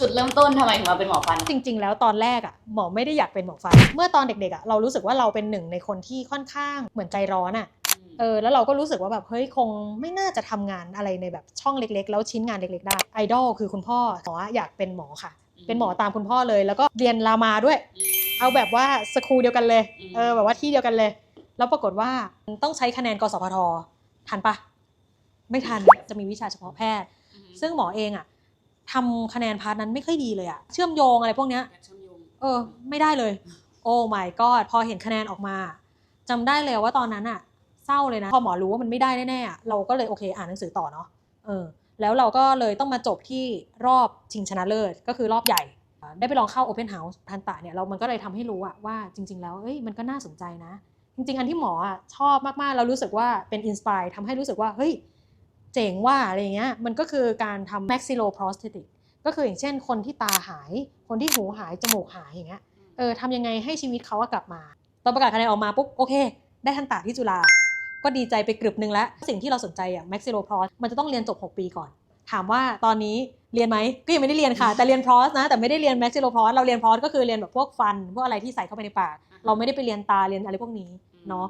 จุดเริ่มต้นทำไมถึงมาเป็นหมอฟัน จริง ๆ แล้วตอนแรกอะหมอไม่ได้อยากเป็นหมอฟัน เมื่อตอนเด็กๆอะเรารู้สึกว่าเราเป็นหนึ่งในคนที่ค่อนข้างเหมือนใจร้อนอะเออแล้วเราก็รู้สึกว่าแบบเฮ้ยคงไม่น่าจะทำงานอะไรในแบบช่องเล็ก ๆ แล้วชิ้นงานเล็ก ๆ ได้ไอดอลคือคุณพ่อหมออยากเป็นหมอค่ะ เป็นหมอตามคุณพ่อเลย แล้วก็เรียนรามาด้วย เอาแบบว่าสคูลเดียวกันเลยอืม เออแบบว่าที่เดียวกันเลย แล้วปรากฏว่าต้องใช้คะแนนกสพททันปะไม่ทันจะมีวิชาเฉพาะแพทย์ ซึ่งหมอเองอะ ทำคะแนนพาร์ทนั้นไม่ค่อยดีเลยอะเชื่อมโยงอะไรพวกเนี้ยเออ ไม่ได้เลย โอ้ my god พอเห็นคะแนนออกมาจำได้เลยว่าตอนนั้นอะเศร้าเลยนะ พอหมอรู้ว่ามันไม่ได้แน่ๆอะเราก็เลยโอเค อ่านหนังสือต่อเนาะเออ แล้วเราก็เลยต้องมาจบที่รอบชิงชนะเลิศก็คือรอบใหญ่ ได้ไปลองเข้า Open House ทันตะเนี่ยเรามันก็เลยทำให้รู้อะว่าจริง ๆ แล้วเอ้ยมันก็น่าสนใจนะ จริง ๆ อันที่หมออะชอบมากๆเรารู้สึกว่าเป็นอินสปายทำให้รู้สึกว่าเฮ้ย เจ๋งว่าอะไรอย่างเงี้ยมันก็คือการทำ maxilloprosthetic ก็คืออย่างเช่น คนที่ตาหาย คนที่หูหาย จมูกหายอย่างเงี้ยเออทำยังไงให้ชีวิตเขาอะกลับมา ตอนประกาศคะแนนออกมาปุ๊บโอเค ได้ทันตาที่จุฬาก็ดีใจไปกรึบหนึ่งแล้ว สิ่งที่เราสนใจอะ maxillo p r o s มันจะต้องเรียนจบ 6 ปีก่อน ถามว่าตอนนี้เรียนไหมก็ยังไม่ได้เรียนค่ะ แต่เรียน pros นะ แต่ไม่ได้เรียน maxillo p r o s เราเรียน pros ก็คือเรียนแบบพวกฟัน พวกอะไรที่ใส่เข้าไปในปาก เราไม่ได้ไปเรียนตาเรียนอะไรพวกนี้เนาะ